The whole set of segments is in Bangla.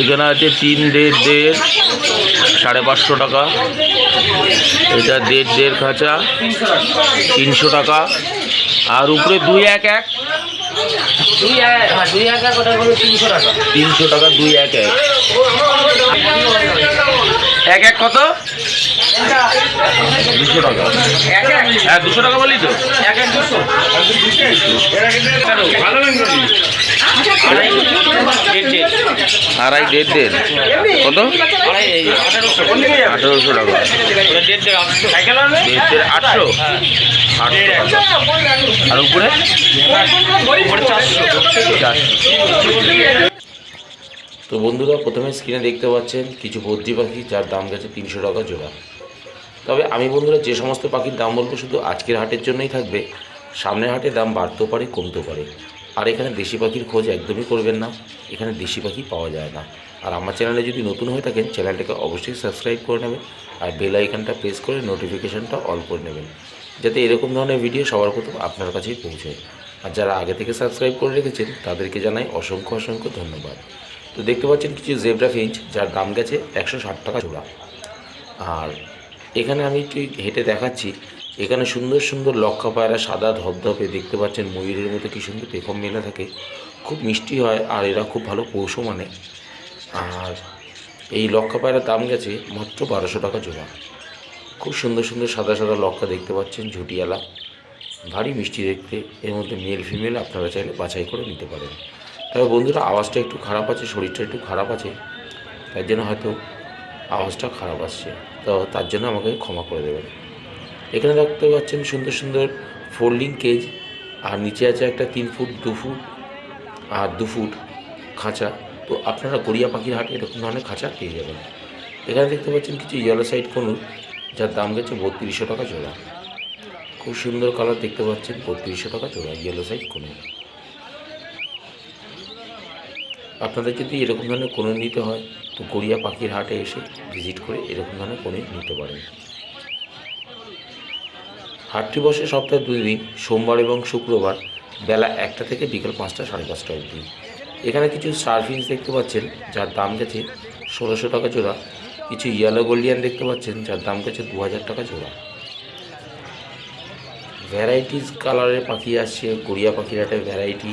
এখানে আছে তিন দেড় দেড় সাড়ে পাঁচশো টাকা। এটা দেড় দেড় খাঁচা তিনশো টাকা। আর উপরে দুই এক এক তিনশো টাকা দুই এক এক। এক এক কত? দুশো টাকা। হ্যাঁ দুশো টাকা বলি তো। এক এক দুশো। ভালো আড়াই দেড় দেড়। কত? আঠারোশো টাকা। দেড় দেড় আটশো। আর উপরে? তো বন্ধুরা প্রথমে স্ক্রিনে দেখতে পাচ্ছেন কিছু বদ্রি পাখি যার দাম গেছে তিনশো টাকা জোড়া। তবে আমি বন্ধুরা যে সমস্ত পাখির দাম বলব শুধু আজকের হাটের জন্যই থাকবে। সামনের হাটে দাম বাড়তেও পারে কমতেও পারে। আর এখানে দেশি পাখির খোঁজ একদমই করবেন না, এখানে দেশি পাখি পাওয়া যায় না। আর আমার চ্যানেলে যদি নতুন হয়ে থাকেন, চ্যানেলটাকে অবশ্যই সাবস্ক্রাইব করে নেবেন আর বেল আইকনটা প্রেস করে নোটিফিকেশানটা অল করে নেবেন, যাতে এরকম ধরনের ভিডিও সবার প্রথম আপনার কাছেই পৌঁছায়। আর যারা আগে থেকে সাবস্ক্রাইব করে রেখেছেন, তাদেরকে জানাই অসংখ্য অসংখ্য ধন্যবাদ। তো দেখতে পাচ্ছেন কিছু জেব্রা ফিঞ্চ, যার দাম গেছে একশো ষাট টাকা জোড়া। আর এখানে আমি একটু হেঁটে দেখাচ্ছি এখানে সুন্দর সুন্দর লক্ষা পায়রা, সাদা ধপধপে দেখতে পাচ্ছেন ময়ূরের মতো কি সুন্দর পেখম মেলে থাকে। খুব মিষ্টি হয় আর এরা খুব ভালো পৌষও মানে। আর এই লক্ষা পায়রার দাম গেছে মাত্র বারোশো টাকা জোড়া। খুব সুন্দর সুন্দর সাদা সাদা লক্ষা দেখতে পাচ্ছেন ঝুটিয়ালা। ভারী মিষ্টি দেখতে। এর মধ্যে মেল ফিমেল আপনারা চাইলে বাছাই করে নিতে পারেন। তবে বন্ধুরা, আওয়াজটা একটু খারাপ আছে, শরীরটা একটু খারাপ আছে। তার জন্য হয়তো আওয়াজটা খারাপ আসছে। তো তার জন্য আমাকে ক্ষমা করে দেবেন। এখানে দেখতে পাচ্ছেন সুন্দর সুন্দর ফোল্ডিং কেজ, আর নিচে আছে একটা তিন ফুট, দু ফুট, আর দু ফুট খাঁচা। তো আপনারা গড়িয়া পাখির হাটে এরকম ধরনের খাঁচা পেয়ে যাবেন। এখানে দেখতে পাচ্ছেন কিছু ইয়েলো সাইড কনুর যার দাম গেছে বত্রিশশো টাকা জোড়া। খুব সুন্দর কালার দেখতে পাচ্ছেন, বত্রিশশো টাকা জোড়া ইয়েলো সাইড কনুর আপনাদের যদি এরকম ধরনের কোনো নিতে হয়, তো গড়িয়া পাখির হাটে এসে ভিজিট করে এরকম ধরনের কোনো নিতে পারেন। হাটটি বসে সপ্তাহে দুই দিন, সোমবার এবং শুক্রবার বেলা একটা থেকে বিকেল পাঁচটা, সাড়ে পাঁচটা অবধি। এখানে কিছু সার্ফিংস দেখতে পাচ্ছেন, যার দাম গেছে ষোলোশো টাকা জোড়া। কিছু ইয়েলো গোল্ডিয়ান দেখতে পাচ্ছেন, যার দাম গেছে দু হাজার টাকা জোড়া। ভ্যারাইটিস কালারের পাখি আসছে, গড়িয়া পাখির হাটে ভ্যারাইটি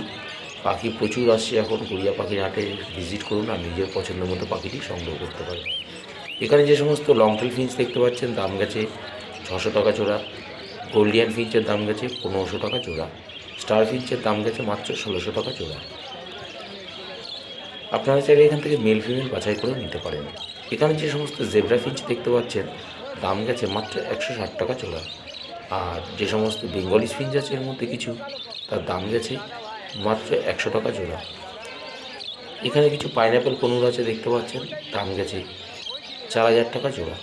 পাখি প্রচুর আসছে এখন। গড়িয়া পাখির হাটে ভিজিট করুন আর নিজের পছন্দ মতো পাখিটি সংগ্রহ করতে পারেন। এখানে যে সমস্ত লংটেল ফিঞ্চ দেখতে পাচ্ছেন, দাম গেছে ছশো টাকা জোড়া। গোল্ডিয়ান ফিঞ্চের দাম গেছে পনেরোশো টাকা জোড়া। স্টার ফিঞ্চের দাম গেছে মাত্র ষোলোশো টাকা জোড়া। আপনারা চাইলে এখান থেকে মেল ফিমেল বাছাই করে নিতে পারেন। এখানে যে সমস্ত জেব্রা ফিঞ্চ দেখতে পাচ্ছেন, দাম গেছে মাত্র একশো ষাট টাকা জোড়া। আর যে সমস্ত বেঙ্গলি ফিঞ্চ আছে এর মধ্যে কিছু, তার দাম গেছে মাত্র একশো টাকা জোড়া। এখানে কিছু পাইনঅ্যাপেল কনুর আছে দেখতে পাচ্ছেন, দাম গেছে চার হাজার টাকা জোড়া।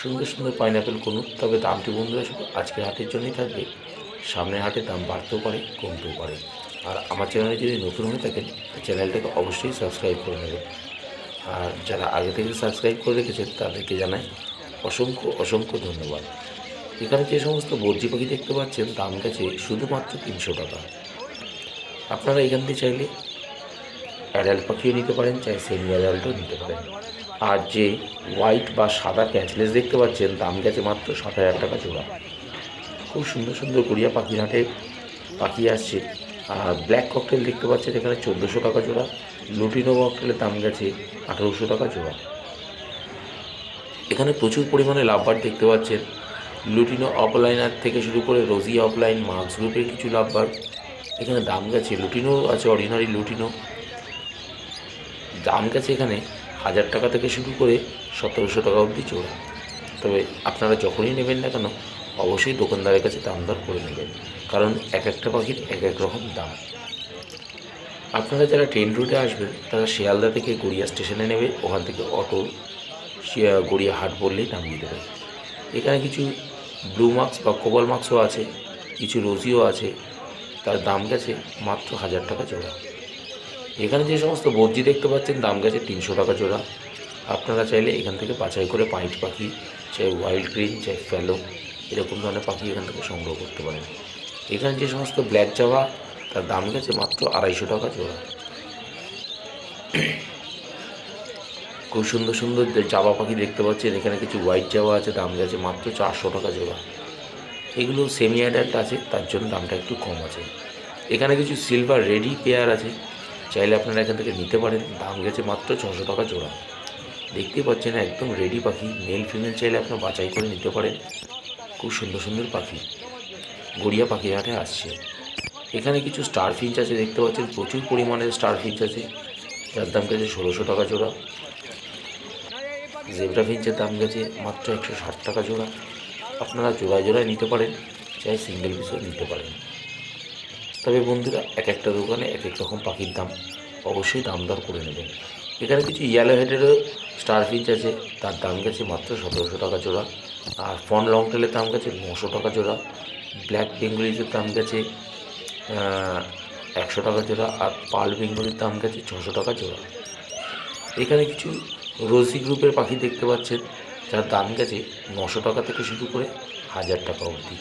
সুন্দর সুন্দর পাইনঅ্যাপেল কনুর তবে দামটি বন্ধুরা শুধু আজকের হাটের জন্যই থাকবে। সামনের হাটে দাম বাড়তেও পারে, কমতেও পারে। আর আমার চ্যানেলে যদি নতুন হয়ে থাকেন চ্যানেলটাকে অবশ্যই সাবস্ক্রাইব করে নেবেন। আর যারা আগে থেকে সাবস্ক্রাইব করে রেখেছেন, তাদেরকে জানাই অসংখ্য অসংখ্য ধন্যবাদ। এখানে যে সমস্ত বর্জি পাখি দেখতে পাচ্ছেন, দাম গেছে শুধুমাত্র তিনশো টাকা। আপনারা এখান থেকে চাইলে অ্যাডাল্ট পাখিও নিতে পারেন চাই সেমি অ্যাডাল্টও নিতে পারেন। আর যে হোয়াইট বা সাদা ক্যাচলেস দেখতে পাচ্ছেন, দাম গেছে মাত্র সাত হাজার টাকা জোড়া। খুব সুন্দর সুন্দর গড়িয়া পাখির হাটে পাখি আসছে। আর ব্ল্যাক ককটেল দেখতে পাচ্ছেন এখানে চোদ্দোশো টাকা জোড়া। লুটিনো ককটেলের দাম গেছে আঠারোশো টাকা জোড়া। এখানে প্রচুর পরিমাণে লাভবার দেখতে পাচ্ছেন। লুটিনো অফলাইনার থেকে শুরু করে রোজি অফলাইন মার্কস গ্রুপের কিছু লাভবার। এখানে দাম গেছে লুটিনো আছে অর্ডিনারি লুটিনো দাম গেছে এখানে হাজার টাকা থেকে শুরু করে সতেরোশো টাকা অবধি চড়া তবে আপনারা যখনই নেবেন না কেন, অবশ্যই দোকানদারের কাছে দাম দর করে নেবেন, কারণ এক একটা পাখির এক এক রকম দাম। আপনারা যারা ট্রেন রুটে আসবেন, তারা শিয়ালদা থেকে গড়িয়া স্টেশনে নেবে, ওখান থেকে অটো গড়িয়া হাট বললেই নামিয়ে দেবে এখানে কিছু ব্লু মার্কস বা কোবাল মার্কসও আছে, কিছু রোজিও আছে, তার দাম গেছে মাত্র হাজার টাকা জোড়া এখানে যে সমস্ত বর্জি দেখতে পাচ্ছেন, দাম গেছে তিনশো টাকা জোড়া। আপনারা চাইলে এখান থেকে বাছাই করে পাইট পাখি, চাই ওয়াইল্ড গ্রিন চাই ফ্যালো এরকম ধরনের পাখি এখান থেকে সংগ্রহ করতে পারেন। এখানে যে সমস্ত ব্ল্যাক জাভা তার দাম গেছে মাত্র আড়াইশো টাকা জোড়া। খুব সুন্দর সুন্দর জাবা পাখি দেখতে পাচ্ছেন, এখানে কিছু হোয়াইট জাবা আছে, দাম গেছে মাত্র চারশো টাকা জোড়া। এগুলো সেমি অ্যাডাল্ট আছে, তার জন্য দামটা একটু কম আছে। এখানে কিছু সিলভার রেডি পেয়ার আছে চাইলে আপনারা এখান থেকে নিতে পারেন। দাম গেছে মাত্র ছশো টাকা জোড়া। দেখতেই পাচ্ছেন একদম রেডি পাখি। মেল ফিমেল চাইলে আপনার বাছাই করে নিতে পারেন। খুব সুন্দর সুন্দর পাখি। গড়িয়া পাখি হাটে আসছে। এখানে কিছু স্টার ফিঞ্চ আছে, দেখতে পাচ্ছেন। প্রচুর পরিমাণে স্টার ফিঞ্চ আছে। যার দাম গেছে ষোলোশো টাকা জোড়া। জেব্রা ফিঞ্চের দাম গেছে মাত্র একশো ষাট টাকা জোড়া। আপনারা জোড়ায় জোড়ায় নিতে পারেন। চাই সিঙ্গেল পিসও নিতে পারেন। তবে বন্ধুরা এক একটা দোকানে এক এক রকম পাখির দাম অবশ্যই দাম দর করে নেবেন এখানে কিছু ইয়েলো হেডেরও স্টার ফিঞ্চ আছে, তার দাম গেছে মাত্র সতেরোশো টাকা জোড়া। আর ফন লং টেলের দাম গেছে নশো টাকা জোড়া। ব্ল্যাক বেঙ্গলিজের দাম গেছে একশো টাকা জোড়া। আর পাল বেঙ্গলির দাম গেছে ছশো টাকা জোড়া। এখানে কিছু রোজি গ্রুপের পাখি দেখতে পাচ্ছেন, যার দাম গেছে নশো টাকা থেকে শুরু করে হাজার টাকা অবধি।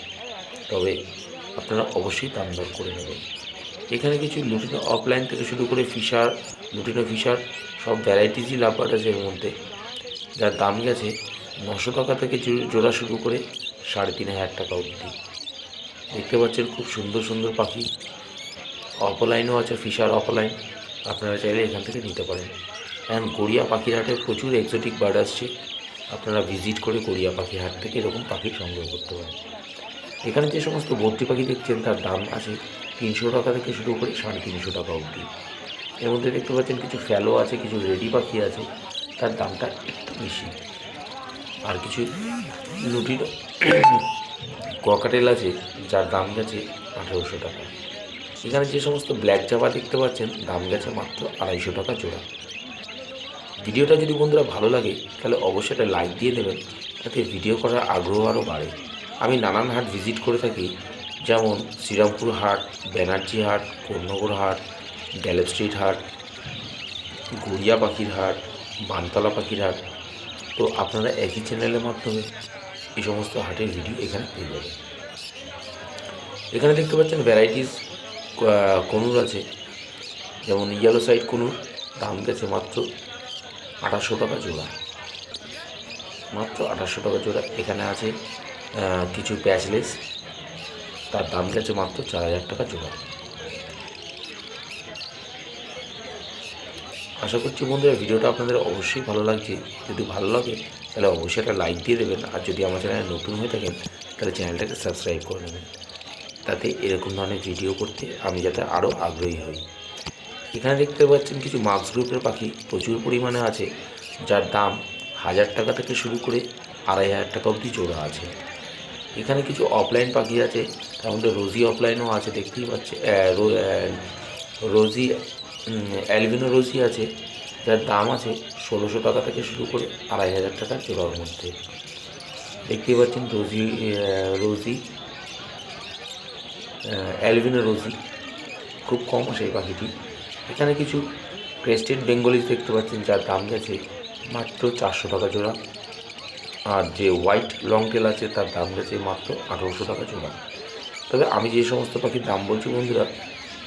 তবে আপনারা অবশ্যই দাম দর করে নেবেন। এখানে কিছু লুটিনো অফলাইন থেকে শুরু করে ফিশার, লুটিনো ফিশার, সব ভ্যারাইটিসই লাভবাট আছে এর মধ্যে। যার দাম গেছে নশো টাকা থেকে জোড়া শুরু করে সাড়ে তিন হাজার টাকা অবধি। দেখতে পাচ্ছেন খুব সুন্দর সুন্দর পাখি। অফলাইনও আছে, ফিশার অফলাইন আপনারা চাইলে এখান থেকে নিতে পারেন। এখন গড়িয়া পাখির হাটে প্রচুর এক্সোটিক বার্ড আসছে। আপনারা ভিজিট করে গড়িয়া পাখির হাট থেকে এরকম পাখি সংগ্রহ করতে পারেন। এখানে যে সমস্ত ভর্তি পাখি দেখছেন, তার দাম আছে তিনশো টাকা থেকে শুরু করে সাড়ে তিনশো টাকা অবধি। এর মধ্যে দেখতে পাচ্ছেন কিছু ফ্যালো আছে, কিছু রেডি পাখি আছে, তার দামটা একটু বেশি। আর কিছু লুটির ককাটেল আছে, যার দাম গেছে আঠেরোশো টাকা। এখানে যে সমস্ত ব্ল্যাক জামা দেখতে পাচ্ছেন, দাম গেছে মাত্র আড়াইশো টাকা জোড়া। ভিডিওটা যদি বন্ধুরা ভালো লাগে, তাহলে অবশ্যই একটা লাইক দিয়ে দেবেন, তাতে ভিডিও করার আগ্রহ আরও বাড়ে। আমি নানান হাট ভিজিট করে থাকি, যেমন শ্রীরামপুর হাট, ব্যানার্জি হাট কর্ণগর হাট গ্যালেপ স্ট্রিট হাট, গড়িয়া পাখির হাট, বানতলা পাখির হাট। তো আপনারা একই চ্যানেলের মাধ্যমে এই সমস্ত হাটের ভিডিও এখানে পেয়ে যাবেন। এখানে দেখতে পাচ্ছেন ভ্যারাইটিস কনুর আছে। যেমন ইয়েলো সাইড কনুর, দাম গেছে মাত্র আঠাশশো টাকা জোড়া। মাত্র আঠাশশো টাকা জোড়া এখানে আছে। কিছু প্যাচলেস তার দাম গেছে মাত্র চার হাজার টাকা জোড়া আশা করছি বন্ধুরা, ভিডিওটা আপনাদের অবশ্যই ভালো লাগছে। যদি ভালো লাগে, তাহলে অবশ্যই একটা লাইক দিয়ে দেবেন। আর যদি আমার চ্যানেলে নতুন হয়ে থাকেন, তাহলে চ্যানেলটাকে সাবস্ক্রাইব করে নেবেন। তাতে এরকম ধরনের ভিডিও করতে আমি যাতে আরও আগ্রহী হই। এখানে দেখতে পাচ্ছেন কিছু মার্কস গ্রুপের পাখি প্রচুর পরিমাণে আছে, যার দাম হাজার টাকা থেকে শুরু করে আড়াই হাজার টাকা অবধি জোড়া আছে। এখানে কিছু অফলাইন পাখি আছে, তার মধ্যে রোজি অফলাইনও আছে, দেখতেই পাচ্ছে রোজি অ্যালবিনো রোজি আছে, যার দাম আছে ষোলোশো টাকা থেকে শুরু করে আড়াই হাজার টাকা জোড়ার মধ্যে। দেখতেই পাচ্ছেন রোজি রোজি অ্যালবিনো রোজি খুব কম আসে এই পাখিটি। এখানে কিছু ক্রেস্টেড বেঙ্গলিজ দেখতে পাচ্ছেন, যার দাম গেছে মাত্র চারশো টাকা জোড়া। আর যে হোয়াইট লং টেল আছে, তার দাম গেছে মাত্র আঠারোশো টাকা জোড়া। তবে আমি যে সমস্ত পাখির দাম বলছি বন্ধুরা,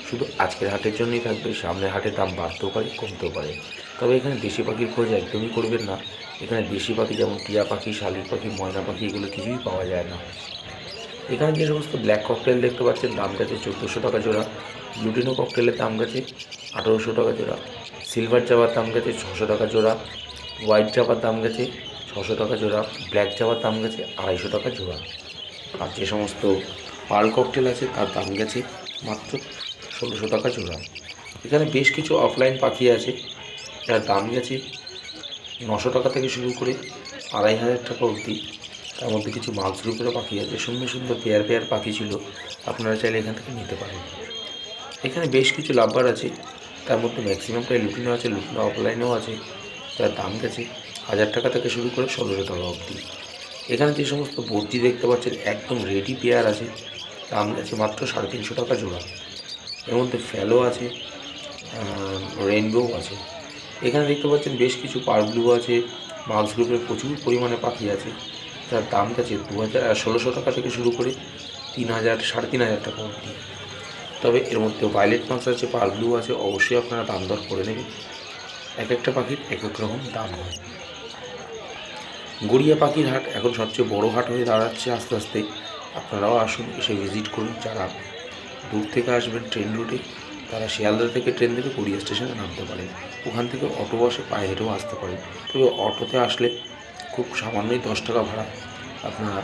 শুধু আজকের হাটের জন্যই থাকবে, সামনের হাটের দাম বাড়তেও পারে, কমতেও পারে। তবে এখানে দেশি পাখির খোঁজ একদমই করবেন না। এখানে দেশি পাখি যেমন টিয়া পাখি, শালিক পাখি, ময়না পাখি, এগুলো কিছুই পাওয়া যায় না। এখানে যে সমস্ত ব্ল্যাক ককটেল দেখতে পাচ্ছেন, দাম গেছে চোদ্দোশো টাকা জোড়া। লুটিনো ককটেলের দাম গেছে আঠারোশো টাকা জোড়া। সিলভার চাপার দাম গেছে ছশো টাকা জোড়া। হোয়াইট চাপার দাম গেছে ছশো টাকা জোড়া ব্ল্যাক চাপার দাম গেছে আড়াইশো টাকা জোড়া। আর যে সমস্ত পার্ল ককটেল আছে, তার দাম গেছে মাত্র ষোলোশো টাকা জোড়া। এখানে বেশ কিছু অফলাইন পাখি আছে, যার দাম গেছে নশো টাকা থেকে শুরু করে আড়াই হাজার টাকা অবধি। তার মধ্যে কিছু মাছ পাখি আছে, সুন্দর সুন্দর পেয়ার পেয়ার পাখি ছিল, আপনারা চাইলে এখান থেকে নিতে পারেন। এখানে বেশ কিছু লাভবার আছে, তার মধ্যে ম্যাক্সিমামটাই লুটিনো আছে লুটিনো অফলাইনেও আছে, যার দাম গেছে হাজার টাকা থেকে শুরু করে ষোলোশো টাকা অবধি। এখানে যে সমস্ত বর্জি দেখতে পাচ্ছেন, একদম রেডি পেয়ার আছে। দাম গেছে মাত্র সাড়ে তিনশো টাকা জোড়া। এর মধ্যে ফ্যালো আছে রেইনবোও আছে। এখানে দেখতে পাচ্ছেন বেশ কিছু পার ব্লু আছে। মার্কস গ্রুপের প্রচুর পরিমাণে পাখি আছে। তার দাম গেছে দু হাজার ষোলোশো টাকা থেকে শুরু করে তিন হাজার, সাড়ে তিন হাজার টাকা অবধি। তবে এর মধ্যে ভায়োলেট মাছ আছে পার ব্লু আছে। অবশ্যই আপনারা দাম দর করে নেবেন। এক একটা পাখির এক এক রকম দাম হয়। গড়িয়া পাখির হাট এখন সবচেয়ে বড় হাট হয়ে দাঁড়াচ্ছে আস্তে আস্তে। আপনারাও আসুন, এসে ভিজিট করুন। যারা দূর থেকে আসবেন ট্রেন রুটে তারা শিয়ালদা থেকে ট্রেন থেকে গড়িয়া স্টেশনে নামতে পারেন। ওখান থেকে অটো বসে পায়ে হেঁটেও আসতে পারেন। তবে অটোতে আসলে খুব সামান্যই দশ টাকা ভাড়া। আপনারা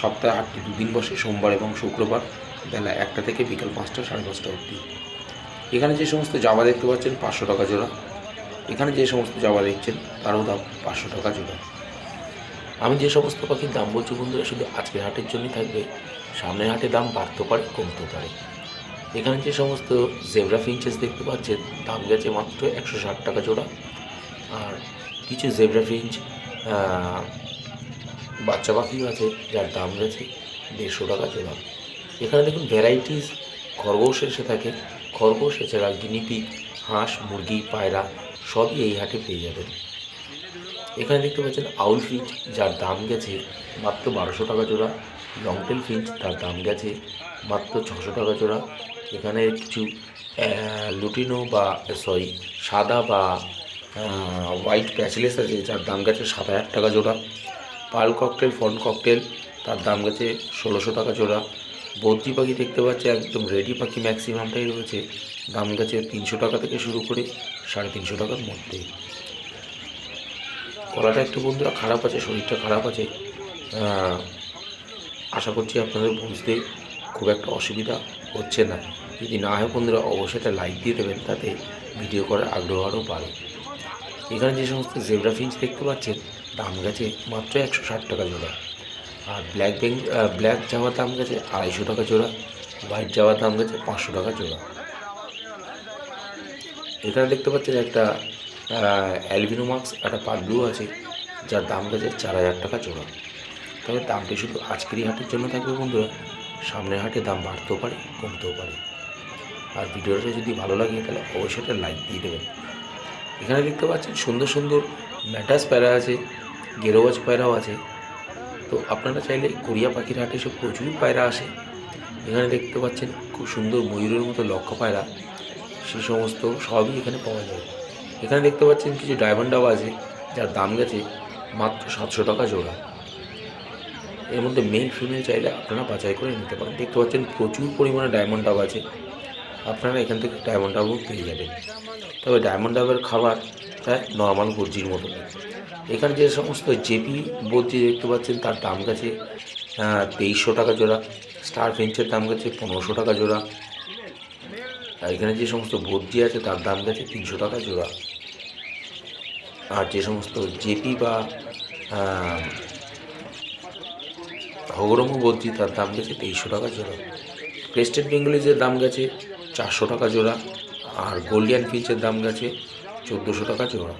সপ্তাহে আটটি দুদিন বসে, সোমবার এবং শুক্রবার বেলা একটা থেকে বিকাল পাঁচটা, সাড়ে পাঁচটা অবধি। এখানে যে সমস্ত জামা দেখতে পাচ্ছেন পাঁচশো টাকা জোড়া। এখানে যে সমস্ত জামা দেখছেন, তারও দাম পাঁচশো টাকা জোড়া। আমি যে সমস্ত পাখির দাম বলছি বন্ধুরা, শুধু আজকের হাটের জন্যই থাকবে। সামনের হাটে দাম বাড়তেও পারে, কমতে পারে। এখানে যে সমস্ত জেব্রা ফিঞ্চেস দেখতে পাচ্ছেন, দাম গেছে মাত্র একশো ষাট টাকা জোড়া। আর কিছু জেব্রা ফিঞ্চ বাচ্চা পাখিও আছে, যার দাম গেছে দেড়শো টাকা জোড়া। এখানে দেখুন ভ্যারাইটিস খরগোশ এসে থাকে। খরগোশ, এছাড়া গিনিপিগ, হাঁস, মুরগি, পায়রা, সবই এই হাটে পেয়ে যাবেন। এখানে দেখতে পাচ্ছেন আউল ফিঞ্চ যার দাম গেছে মাত্র বারোশো টাকা জোড়া লংটেল ফিঞ্চ তার দাম গেছে মাত্র ছশো টাকা জোড়া। এখানে কিছু লুটিনো বা সরি সাদা বা হোয়াইট প্যাচলেস আছে যার দাম গেছে সাত হাজার টাকা জোড়া। পাল ককটেল ফন ককটেল তার দাম গেছে ষোলোশো টাকা জোড়া। বদ্রি পাখি দেখতে পাচ্ছি একদম রেডি পাখি ম্যাক্সিমামটাই রয়েছে, দাম গেছে তিনশো টাকা থেকে শুরু করে সাড়ে তিনশো টাকার মধ্যে। গলাটা একটু বন্ধুরা খারাপ আছে, শরীরটা খারাপ আছে। আশা করছি আপনাদের বুঝতে খুব একটা অসুবিধা হচ্ছে না। যদি না হয় বন্ধুরা অবশ্যই একটা লাইক দিয়ে দেবেন, তাতে ভিডিও করার আগ্রহ আরও বাড়ে। এখানে যে সমস্ত জেব্রা ফিঞ্চ দেখতে পাচ্ছেন, দাম গেছে মাত্র একশো ষাট টাকা জোড়া। আর ব্ল্যাক বেঙ্গ ব্ল্যাক জামার দাম গেছে আড়াইশো টাকা জোড়া হোয়াইট জামার দাম গেছে পাঁচশো টাকা জোড়া। এখানে দেখতে পাচ্ছেন একটা অ্যালবিনো মাস্ক একটা ব্লু আছে, যার দাম গেছে চার হাজার টাকা জোড়া। তবে দামটি শুধু আজকেরই হাটের জন্য থাকবে বন্ধুরা, সামনের হাটে দাম বাড়তেও পারে, কমতেও পারে। আর ভিডিওটা যদি ভালো লাগে, তাহলে অবশ্যই একটা লাইক দিয়ে দেবেন। এখানে দেখতে পাচ্ছেন সুন্দর সুন্দর ম্যাটাস প্যারা আছে গেরোয়াজ পায়রাও আছে। তো আপনারা চাইলে কোরিয়া পাখির হাটে সব প্রচুর পায়রা আসে। এখানে দেখতে পাচ্ছেন খুব সুন্দর ময়ূরের মতো লক্ষ্য পায়রা, সে সমস্ত সবই এখানে পাওয়া যায়। এখানে দেখতে পাচ্ছেন কিছু ডায়মন্ড ডাব আছে, যার দাম গেছে মাত্র সাতশো টাকা জোড়া। এর মধ্যে মেল ফিমেল চাইলে আপনারা বাছাই করে নিতে পারেন। দেখতে পাচ্ছেন প্রচুর পরিমাণে ডায়মন্ড ডাব আছে। আপনারা এখান থেকে ডায়মন্ড ডাবও পেয়ে যাবেন। তবে ডায়মন্ড ডাবের খাবার প্রায় নর্মাল বর্জির মতো। এখানে যে সমস্ত জেপি বর্জি দেখতে পাচ্ছেন, তার দাম গেছে তেইশশো টাকা জোড়া। স্টার ফিঞ্চের দাম গেছে পনেরোশো টাকা জোড়া। আর এখানে যে সমস্ত বর্জি আছে, তার দাম গেছে তিনশো টাকা জোড়া। আর যে সমস্ত জেপি বা হগরম বর্জি তার দাম গেছে তেইশশো টাকা জোড়া। ক্রেস্টেড বেঙ্গলিজের দাম গেছে চারশো টাকা জোড়া আর গোল্ডিয়ান ফিঞ্চের দাম গেছে চোদ্দোশো টাকা জোড়া।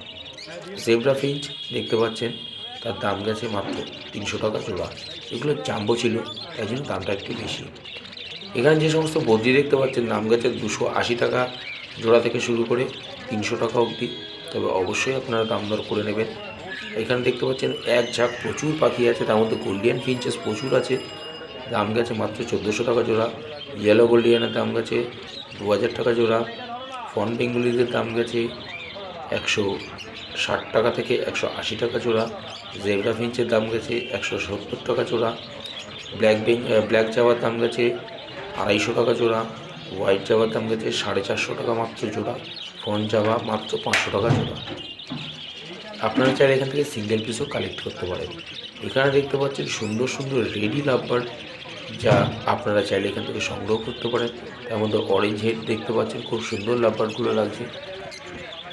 জেব্রা ফিঞ্চ দেখতে পাচ্ছেন, তার দাম গেছে মাত্র তিনশো টাকা জোড়া। এগুলো জাম্বো ছিল, তাই জন্য দামটা একটু বেশি। এখানে যে সমস্ত বদ্রি দেখতে পাচ্ছেন, দাম গেছে দুশো আশি টাকা জোড়া থেকে শুরু করে তিনশো টাকা অবধি। তবে অবশ্যই আপনারা দাম দর করে নেবেন। এখানে দেখতে পাচ্ছেন, এক ঝাঁক প্রচুর পাখি আছে, তার মধ্যে গোল্ডিয়ান ফিঞ্চেস প্রচুর আছে। দাম গেছে মাত্র চোদ্দোশো টাকা জোড়া। ইয়েলো গোল্ডিয়ানের দাম গেছে দু হাজার টাকা জোড়া। ফন বেঙ্গলিদের দাম গেছে একশো ষাট টাকা থেকে একশো আশি টাকা জোড়া। জেব্রা ফিঞ্চের দাম গেছে একশো সত্তর টাকা জোড়া। ব্ল্যাক বেং ব্ল্যাক জাবার দাম গেছে আড়াইশো টাকা জোড়া। হোয়াইট জাবার দাম গেছে সাড়ে চারশো টাকা মাত্র জোড়া। ফন জাবা মাত্র পাঁচশো টাকা জোড়া। আপনারা চাইলে এখান থেকে সিঙ্গেল পিসও কালেক্ট করতে পারেন। এখানে দেখতে পাচ্ছেন সুন্দর সুন্দর রেডি লাভবার যা আপনারা চাইলে এখান থেকে সংগ্রহ করতে পারেন। তার মধ্যে অরেঞ্জ হেড দেখতে পাচ্ছেন, খুব সুন্দর লাভবারগুলো লাগছে।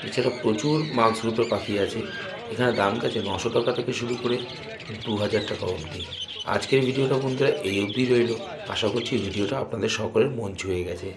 এছাড়া প্রচুর মার্কস গ্রুপের পাখি আছে। এখানে দাম কাছে নশো টাকা থেকে শুরু করে দু হাজার টাকা অবধি। আজকের ভিডিওটা বন্ধুরা এই অবধি রইল। আশা করছি ভিডিওটা আপনাদের সকলের মন ছুঁয়ে গেছে।